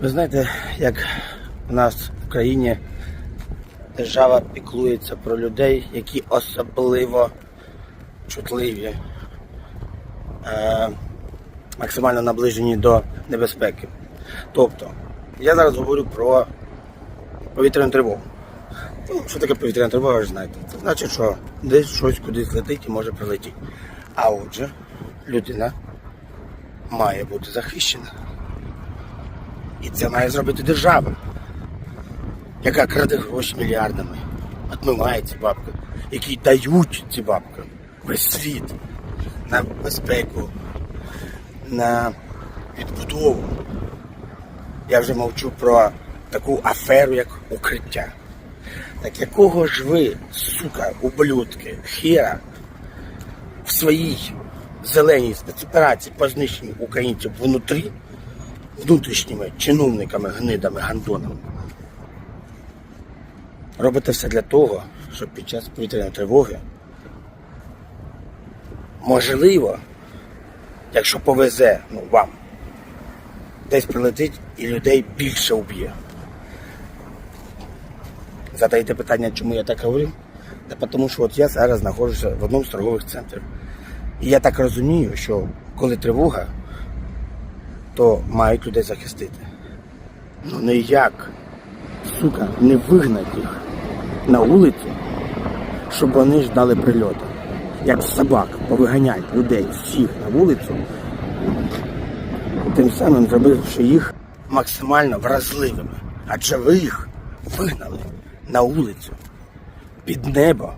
Ви знаєте, як у нас в країні держава піклується про людей, які особливо чутливі, е, максимально наближені до небезпеки. Тобто, я зараз говорю про повітряну тривогу. Ну, що таке повітряна тривога, ви ж знаєте. Це значить, що десь щось кудись летить і може прилетіти. А отже, людина має бути захищена. І це має зробити держава, яка краде гроші мільярдами, отмиває ці бабки, які дають ці бабки весь світ на безпеку, на відбудову. Я вже мовчу про таку аферу, як укриття. Так якого ж ви, сука, ублюдки, хера, в своїй зеленій спецоперації по знищенню українців внутрі внутрішніми чиновниками, гнидами, гандонами. Робите все для того, щоб під час повітряної тривоги, можливо, якщо повезе ну, вам, десь прилетить і людей більше вб'є. Задаєте питання, чому я так говорю? Та тому що от я зараз знаходжуся в одному з торгових центрів. І я так розумію, що коли тривога, то мають людей захистити. Ну не як, сука, не вигнати їх на вулицю, щоб вони ждали прильоту. Як собак повиганять людей всіх на вулицю, тим самим зробивши їх максимально вразливими. Адже ви їх вигнали на вулицю під небо,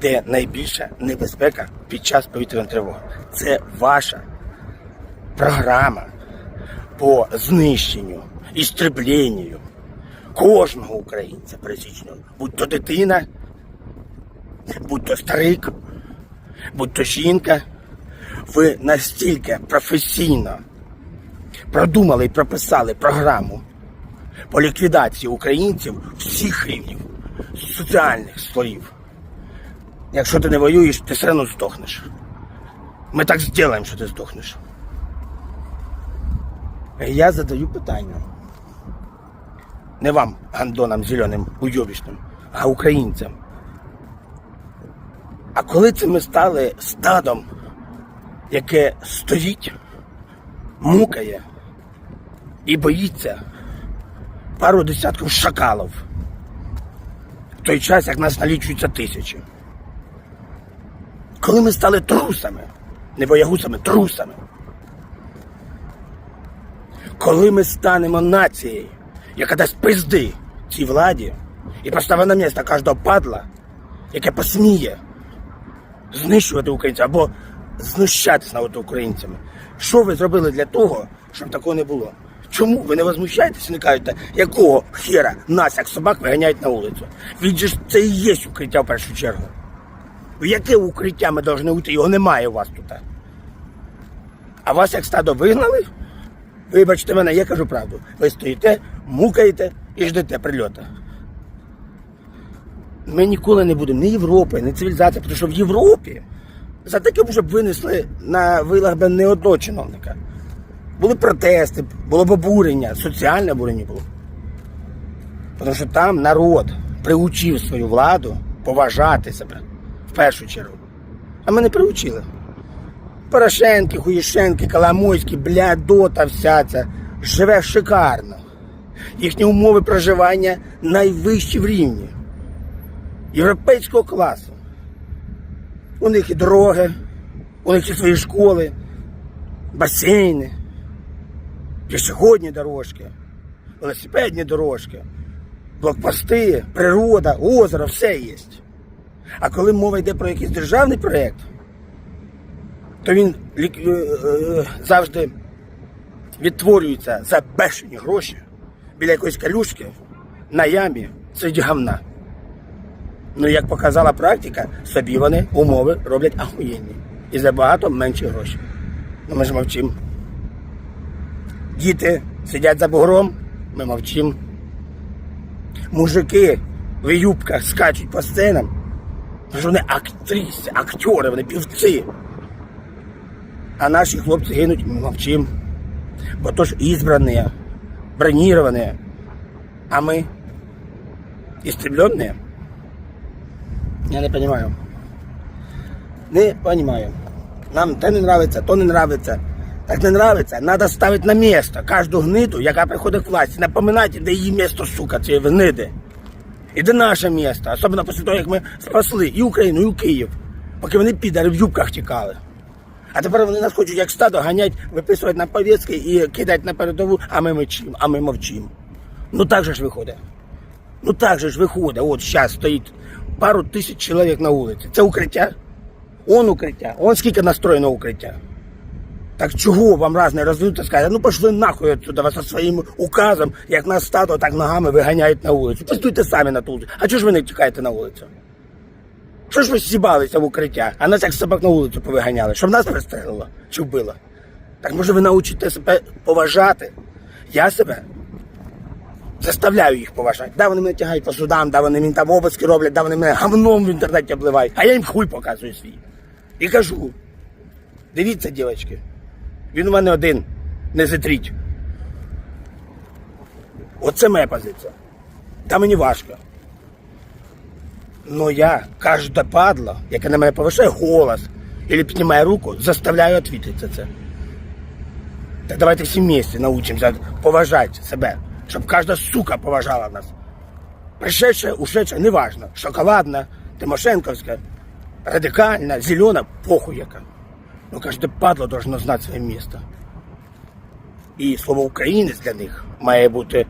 де найбільша небезпека під час повітряної тривоги. Це ваша програма по знищенню, істребленню кожного українця пересічного, будь то дитина, будь то старик, будь то жінка. Ви настільки професійно продумали і прописали програму по ліквідації українців всіх рівнів, соціальних слоїв. Якщо ти не воюєш, ти все одно здохнеш. Ми так зробимо, що ти здохнеш. Я задаю питання. Не вам, гандонам зеленим, уйобічним, а українцям. А коли це ми стали стадом, яке стоїть, мукає і боїться пару десятків шакалів, в той час, як нас налічується тисячі. Коли ми стали трусами, не боягусами, трусами. Коли ми станемо нацією, яка дасть пизди цій владі і поставить на місце кожного падла, яке посміє знищувати українців або знущатися над українцями. Що ви зробили для того, щоб такого не було? Чому ви не возмущаєтеся і не кажете, якого хера нас, як собак, виганяють на вулицю? Він же це і є укриття в першу чергу. В яке укриття ми повинні уйти? Його немає у вас тут. А вас як стадо вигнали? Вибачте мене, я кажу правду. Ви стоїте, мукаєте і ждете прильота. Ми ніколи не будемо ні Європи, ні цивілізації, тому що в Європі за таке вже б винесли на вилах би не одного чиновника. Були протести, було б обурення, соціальне обурення було. Тому що там народ приучив свою владу поважати себе в першу чергу. А ми не приучили. Порошенки, Хуєшенки, Коломойські, блядота вся ця живе шикарно. Їхні умови проживання найвищі в рівні. Європейського класу. У них і дороги, у них і свої школи, басейни, пішохідні дорожки, велосипедні дорожки, блокпости, природа, озеро, все є. А коли мова йде про якийсь державний проєкт, то він лік- е, е, завжди відтворюється за бешені гроші біля якоїсь калюшки на ямі серед говна. Ну, як показала практика, собі вони умови роблять ахуєнні. І за багато менші гроші. Ну ми ж мовчимо. Діти сидять за бугром, ми мовчимо. Мужики в юбках скачуть по сценам. Вони актриси, актори, вони півці А наші хлопці гинуть, ми мовчимо. Бо то ж избранные, бронированные, а мы истребленные. Я не понимаю. Не понимаю. Нам те не нравится, то не нравится. Так не нравится, надо ставить на місце кожну гниду, яка приходить к власті. Напоминайте, де її місто, сука, цієї гниди. І де наше місто, особливо після того, як ми спасли і Україну, і Київ, поки вони підари в юбках тікали. А тепер вони нас хочуть як стадо ганять, виписувати на повістки і кидати на передову, а ми мовчимо, а ми мовчимо. Ну так же ж виходить. Ну так же ж виходить. От зараз стоїть пару тисяч чоловік на вулиці. Це укриття? Он укриття. Он скільки настроєно укриття. Так чого вам раз не розвинути сказати, ну пошли нахуй отсюда вас своїм указом, як нас стату, так ногами виганяють на вулицю. Постуйте самі на ту. А чого ж ви не тікаєте на вулицю? Що ж ви сібалися в укриття, а нас як собак на вулицю повиганяли, щоб нас пристрелило чи вбило? Так може ви научите себе поважати? Я себе заставляю їх поважати. Да, вони мене тягають по судам, да, вони мені там обыски роблять, да, вони мене гавном в інтернеті обливають, а я їм хуй показую свій. І кажу, дивіться, дівчатки, він у мене один, не зітріть. Оце моя позиція. Та мені важко. Но я кожне падло, яке на мене повишає голос або піднімає руку, заставляю відповідати за це. Так давайте всі вместе научимося поважати себе, щоб кожна сука поважала нас. Пришедша, ушедша, неважно. Шоколадна, Тимошенковська, радикальна, зелена, похуй яка. Но кожне падло должно знати своє місце. І слово українець для них має бути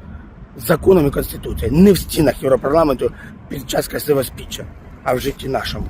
законом і конституцією. Не в стінах Європарламенту під час красивого спіча, а в житті нашому.